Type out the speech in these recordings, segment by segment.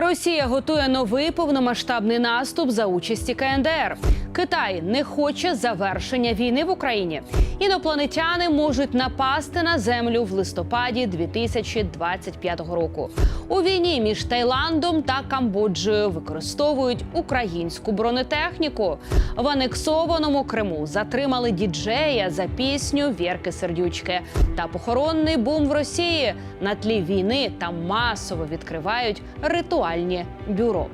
Росія готує новий повномасштабний наступ за участі КНДР. Китай не хоче завершення війни в Україні. Інопланетяни можуть напасти на землю в листопаді 2025 року. У війні між Таїландом та Камбоджею використовують українську бронетехніку. В анексованому Криму затримали діджея за пісню Вірки Сердючки та похоронний бум в Росії на тлі війни там масово відкривають ритуальні бюро.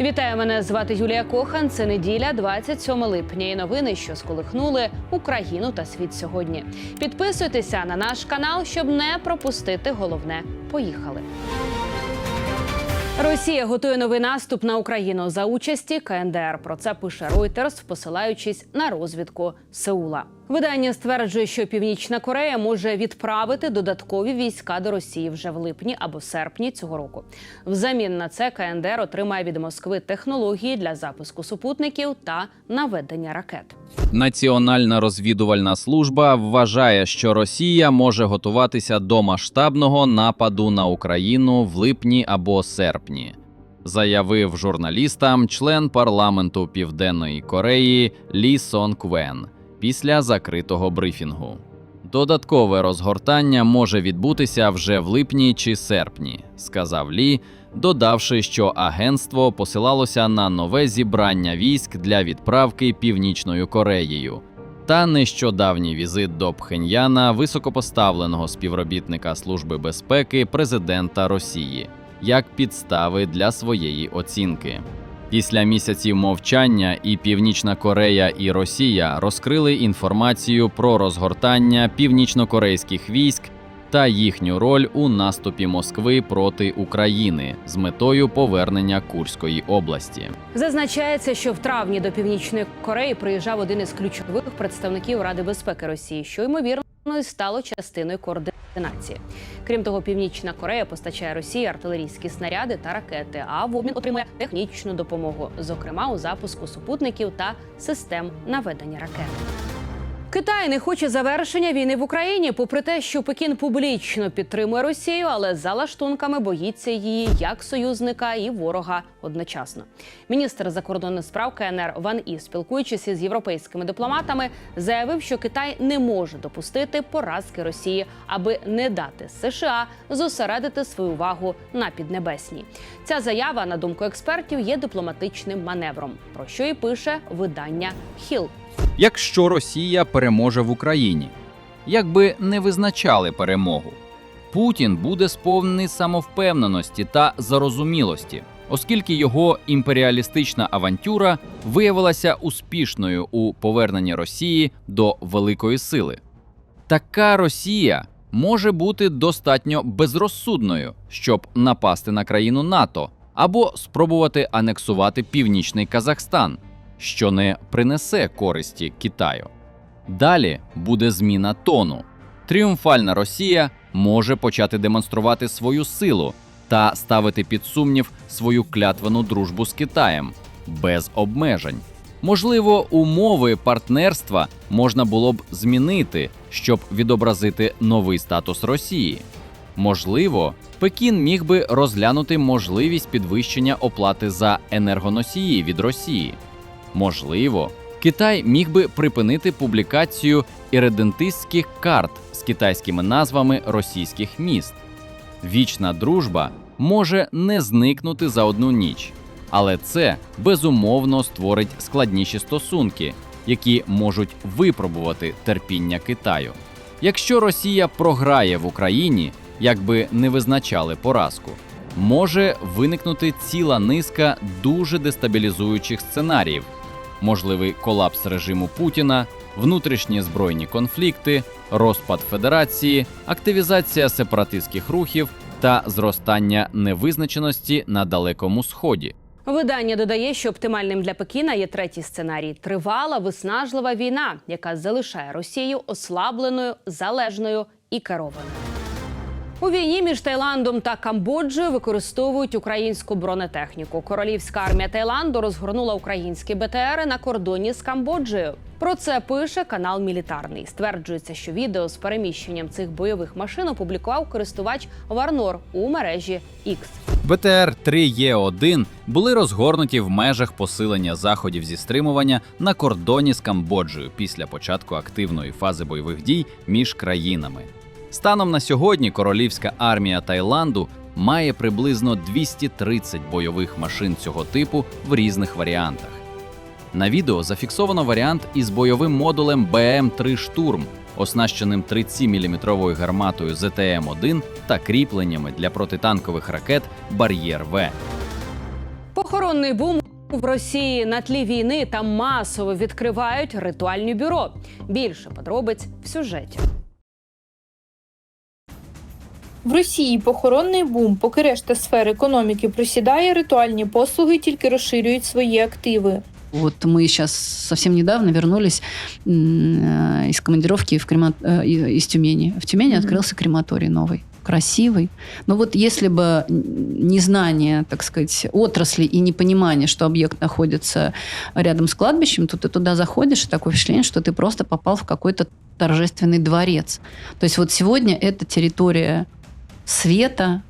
Вітаю, мене звати Юлія Кохан. Це неділя, 27 липня. І новини, що сколихнули Україну та світ сьогодні. Підписуйтеся на наш канал, щоб не пропустити головне. Поїхали. Росія готує новий наступ на Україну за участі КНДР. Про це пише Reuters, посилаючись на розвідку Сеула. Видання стверджує, що Північна Корея може відправити додаткові війська до Росії вже в липні або серпні цього року. Взамін на це КНДР отримає від Москви технології для запуску супутників та наведення ракет. Національна розвідувальна служба вважає, що Росія може готуватися до масштабного нападу на Україну в липні або серпні. Заявив журналістам член парламенту Південної Кореї Лі Сон Квен після закритого брифінгу. Додаткове розгортання може відбутися вже в липні чи серпні, сказав Лі, додавши, що агентство посилалося на нове зібрання військ для відправки Північною Кореєю та нещодавній візит до Пхеньяна високопоставленого співробітника Служби безпеки президента Росії як підстави для своєї оцінки. Після місяців мовчання і Північна Корея і Росія розкрили інформацію про розгортання північнокорейських військ та їхню роль у наступі Москви проти України з метою повернення Курської області. Зазначається, що в травні до Північної Кореї приїжджав один із ключових представників Ради безпеки Росії, що ймовірно стало частиною координації. Крім того, Північна Корея постачає Росії артилерійські снаряди та ракети, а в обмін отримує технічну допомогу, зокрема у запуску супутників та систем наведення ракет. Китай не хоче завершення війни в Україні, попри те, що Пекін публічно підтримує Росію, але за лаштунками боїться її як союзника і ворога одночасно. Міністр закордонних справ КНР Ван І, спілкуючись із європейськими дипломатами, заявив, що Китай не може допустити поразки Росії, аби не дати США зосередити свою увагу на піднебесній. Ця заява, на думку експертів, є дипломатичним маневром, про що і пише видання Хіл. Якщо Росія переможе в Україні, якби не визначали перемогу, Путін буде сповнений самовпевненості та зарозумілості, оскільки його імперіалістична авантюра виявилася успішною у поверненні Росії до великої сили. Така Росія може бути достатньо безрозсудною, щоб напасти на країну НАТО або спробувати анексувати північний Казахстан, що не принесе користі Китаю. Далі буде зміна тону. Тріумфальна Росія може почати демонструвати свою силу та ставити під сумнів свою клятвену дружбу з Китаєм без обмежень. Можливо, умови партнерства можна було б змінити, щоб відобразити новий статус Росії. Можливо, Пекін міг би розглянути можливість підвищення оплати за енергоносії від Росії. Можливо, Китай міг би припинити публікацію іредентистських карт з китайськими назвами російських міст. Вічна дружба може не зникнути за одну ніч, але це безумовно створить складніші стосунки, які можуть випробувати терпіння Китаю. Якщо Росія програє в Україні, якби не визначали поразку, може виникнути ціла низка дуже дестабілізуючих сценаріїв, можливий колапс режиму Путіна, внутрішні збройні конфлікти, розпад федерації, активізація сепаратистських рухів та зростання невизначеності на далекому сході. Видання додає, що оптимальним для Пекіна є третій сценарій тривала виснажлива війна, яка залишає Росію ослабленою, залежною і керованою. У війні між Таїландом та Камбоджею використовують українську бронетехніку. Королівська армія Таїланду розгорнула українські БТРи на кордоні з Камбоджею. Про це пише канал Мілітарний. Стверджується, що відео з переміщенням цих бойових машин опублікував користувач Варнор у мережі X. БТР 3Е1 були розгорнуті в межах посилення заходів зі стримування на кордоні з Камбоджею після початку активної фази бойових дій між країнами. Станом на сьогодні королівська армія Таїланду має приблизно 230 бойових машин цього типу в різних варіантах. На відео зафіксовано варіант із бойовим модулем БМ-3 Штурм, оснащеним 30-мм гарматою ЗТМ-1 та кріпленнями для протитанкових ракет Бар'єр В. Похоронний бум в Росії на тлі війни там масово відкривають ритуальні бюро. Більше подробиць в сюжеті. В Росії похоронний бум, поки решта сфер економіки просідає, ритуальні послуги тільки розширюють свої активи. Вот мы сейчас совсем недавно вернулись м, э, из командировки в крема... э, и- из Тюмени. В Тюмени Мгм. открылся крематорий новый, красивый. Но вот если бы н- незнание, так сказать, отрасли и непонимание, что объект находится рядом с кладбищем, то ты туда заходишь, и такое впечатление, что ты просто попал в какой-то торжественный дворец. То есть вот сегодня это территория света,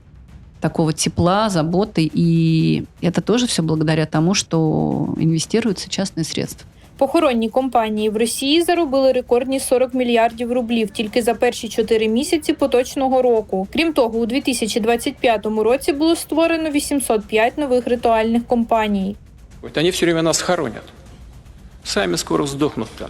такого тепла, заботы, и это тоже все благодаря тому, что инвестируются частные средства. Похоронні компанії в Росії заробили рекордні 40 мільярдів рублів тільки за перші 4 місяці поточного року. Крім того, у 2025 році було створено 805 нових ритуальних компаній. Вот Они все время нас хоронят. Сами скоро сдохнут там.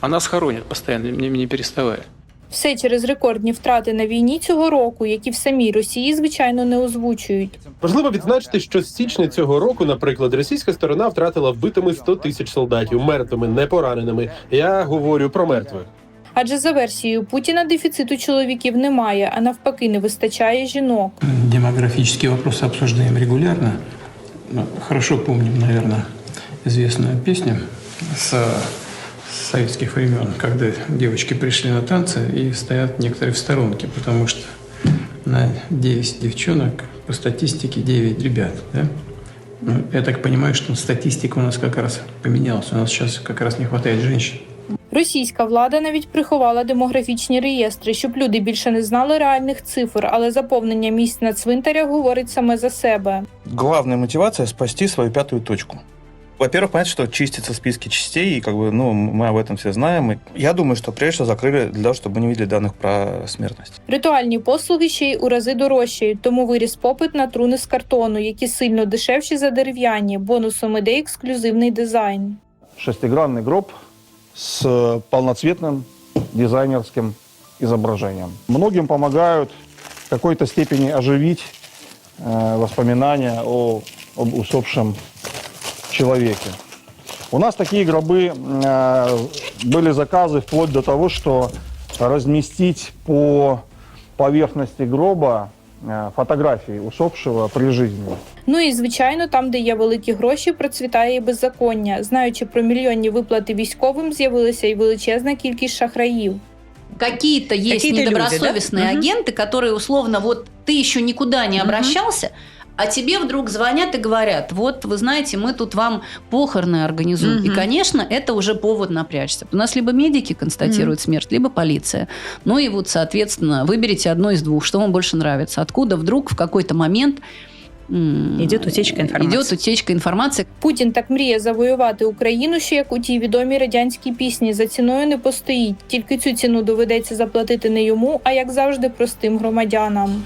А нас хоронят постоянно, не, не переставая. Все через рекордні втрати на війні цього року, які в самій Росії, звичайно, не озвучують. Важливо відзначити, що з січня цього року, наприклад, російська сторона втратила вбитими 100 тисяч солдатів, мертвими, не пораненими. Я говорю про мертвих. Адже за версією Путіна дефіциту чоловіків немає, а навпаки, не вистачає жінок. Демографические вопросы обсуждаем регулярно. Ну, Хорошо помним, наверное, известную песню с с советских времен, когда девочки пришли на танцы и стоят некоторые в сторонке, потому что на 9 девчонок по статистике 9 ребят. Да? Ну, я так понимаю, что статистика у нас как раз поменялась. У нас сейчас как раз не хватает женщин. Російська влада навіть приховала демографічні реєстри, щоб люди більше не знали реальних цифр, але заповнення місць на цвинтарях говорить саме за себе. главная мотивация спасти свою пятую точку. Во-первых, понятно, что чистятся списки частей, и как бы, ну, мы об этом все знаем. И я думаю, что прежде всего закрыли для того, чтобы мы не видели данных про смертность. Ритуальні послуги ще й у рази дорожчають, тому виріс попит на труни з картону, які сильно дешевші за дерев'яні. Бонусом іде ексклюзивний дизайн. шестигранный гроб с э, полноцветным дизайнерским изображением. Многим помогают в какой-то степени оживить э, воспоминания о, об усопшем человеке. У нас такие гробы э, были заказы вплоть до того, что разместить по поверхности гроба э, фотографии усопшего при жизни. Ну і звичайно, там, де є великі гроші, процвітає і беззаконня. Знаючи про мільйонні виплати військовим, з'явилася і величезна кількість шахраїв. Какие-то есть Какие-то люди, недобросовестные да? Мгм. агенты, которые условно, вот ты еще никуда не Мгм. обращался, а тебе вдруг звонят и говорят, вот вы знаете, мы тут вам похороны организуем. И, Мгм. конечно, это уже повод напрячься. У нас либо медики констатируют смерть, либо полиция. Ну и вот, соответственно, выберите одно из двух, что вам больше нравится. Откуда вдруг в какой-то момент м, Идет утечка информации. Идет утечка информации. Путін так мріє завоювати Україну, що як у тій відомій радянській пісні за ціною не постоїть. Тільки цю ціну доведеться заплатити не йому, а як завжди, простим громадянам.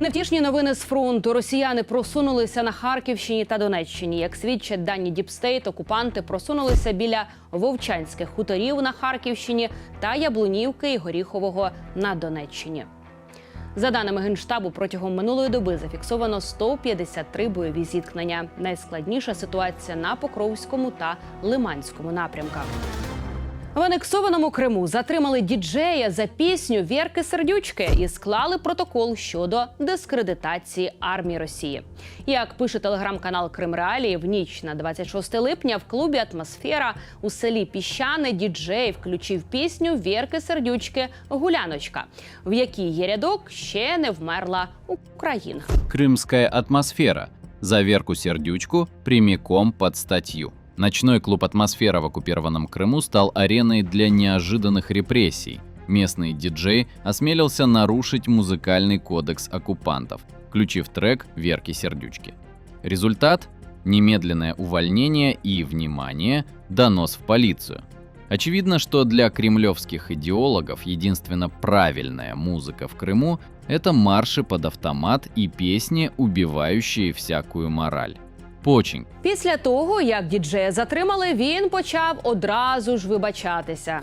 Невтішні новини з фронту. Росіяни просунулися на Харківщині та Донеччині. Як свідчать дані Діпстейт, окупанти просунулися біля Вовчанських хуторів на Харківщині та Яблунівки і Горіхового на Донеччині. За даними генштабу, протягом минулої доби зафіксовано 153 бойові зіткнення. Найскладніша ситуація на Покровському та Лиманському напрямках. В анексованому Криму затримали діджея за пісню Вірки Сердючки і склали протокол щодо дискредитації армії Росії. Як пише телеграм-канал Крим Реалії, в ніч на 26 липня в клубі Атмосфера у селі Піщане діджей включив пісню Вірки Сердючки Гуляночка, в якій є рядок ще не вмерла Україна. Крымская атмосфера. За Верку Сердючку прямиком под статью. Ночной клуб «Атмосфера» в оккупированном Крыму стал ареной для неожиданных репрессий. Местный диджей осмелился нарушить музыкальный кодекс оккупантов, включив трек Верки Сердючки. Результат – немедленное увольнение и, внимание, донос в полицию. Очевидно, что для кремлевских идеологов единственно правильная музыка в Крыму – это марши под автомат и песни, убивающие всякую мораль. Почень. Після того, як діджея затримали, він почав одразу ж вибачатися.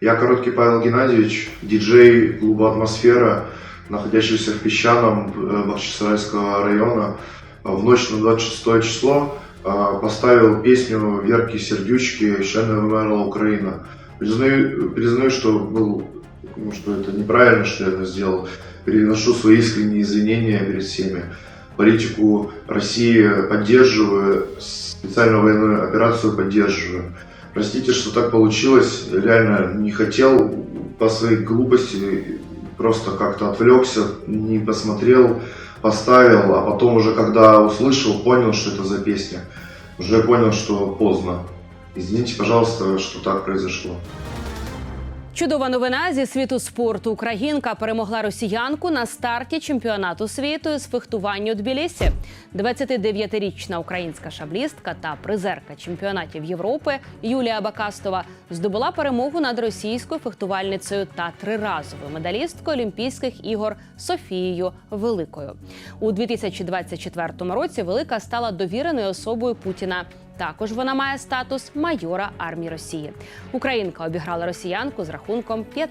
Я Короткий Павел Геннадьевич, диджей клуба «Атмосфера», находящийся в Песчаном э, Бахчисарайского района. В ночь на 26 число э, поставил песню Верки Сердючки «Щенная вымерла Украина». Признаю, признаю, что был, ну, что это неправильно, что я это сделал. Переношу свои искренние извинения перед всеми. Политику России поддерживаю, специальную военную операцию поддерживаю. Простите, что так получилось. Реально не хотел по своей глупости, просто как-то отвлекся, не посмотрел, поставил, а потом уже когда услышал, понял, что это за песня. Уже понял, что поздно. Извините, пожалуйста, что так произошло. Чудова новина зі світу спорту. Українка перемогла росіянку на старті чемпіонату світу з фехтування у Тбілісі. 29-річна українська шаблістка та призерка чемпіонатів Європи Юлія Бакастова здобула перемогу над російською фехтувальницею та триразовою медалісткою Олімпійських ігор Софією Великою. У 2024 році Велика стала довіреною особою Путіна. Також вона має статус майора армії Росії. Українка обіграла росіянку з рахунком 15-14.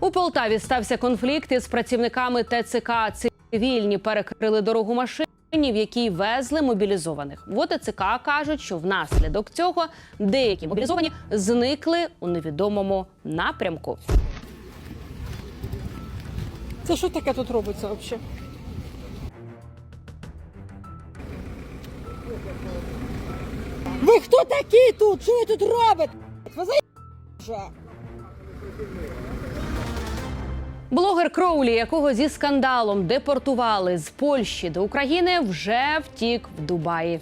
У Полтаві стався конфлікт із працівниками ТЦК. Цивільні перекрили дорогу машині, в якій везли мобілізованих. В ОТЦК кажуть, що внаслідок цього деякі мобілізовані зникли у невідомому напрямку. Це що таке тут робиться взагалі? Ви хто такі тут? Що ви тут робите? Ви вже? Блогер Кроулі, якого зі скандалом депортували з Польщі до України, вже втік в Дубаї.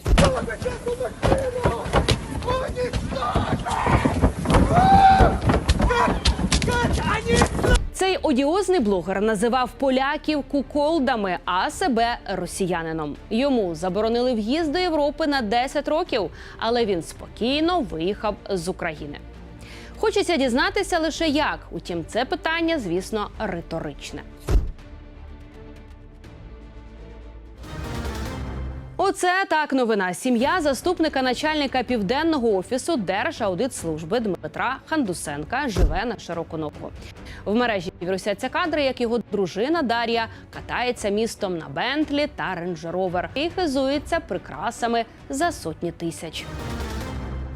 Одіозний блогер називав поляків куколдами, а себе росіянином. Йому заборонили в'їзд до Європи на 10 років, але він спокійно виїхав з України. Хочеться дізнатися лише як. Утім, це питання, звісно, риторичне. Оце так новина. Сім'я заступника начальника південного офісу Держаудитслужби Дмитра Хандусенка живе на широку ногу. В мережі вірусяться кадри, як його дружина Дар'я катається містом на Бентлі та Рейндж-Ровер і хизується прикрасами за сотні тисяч.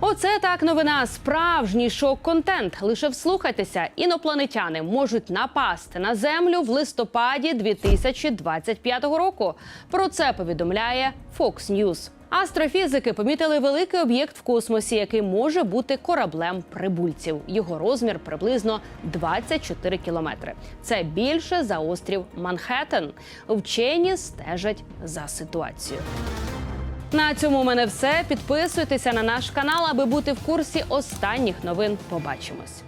Оце так новина. Справжній шок-контент. Лише вслухайтеся, інопланетяни можуть напасти на землю в листопаді 2025 року. Про це повідомляє Fox News. Астрофізики помітили великий об'єкт в космосі, який може бути кораблем прибульців. Його розмір приблизно 24 кілометри. Це більше за острів Манхеттен. Вчені стежать за ситуацією. На цьому у мене все. Підписуйтеся на наш канал, аби бути в курсі останніх новин. Побачимось.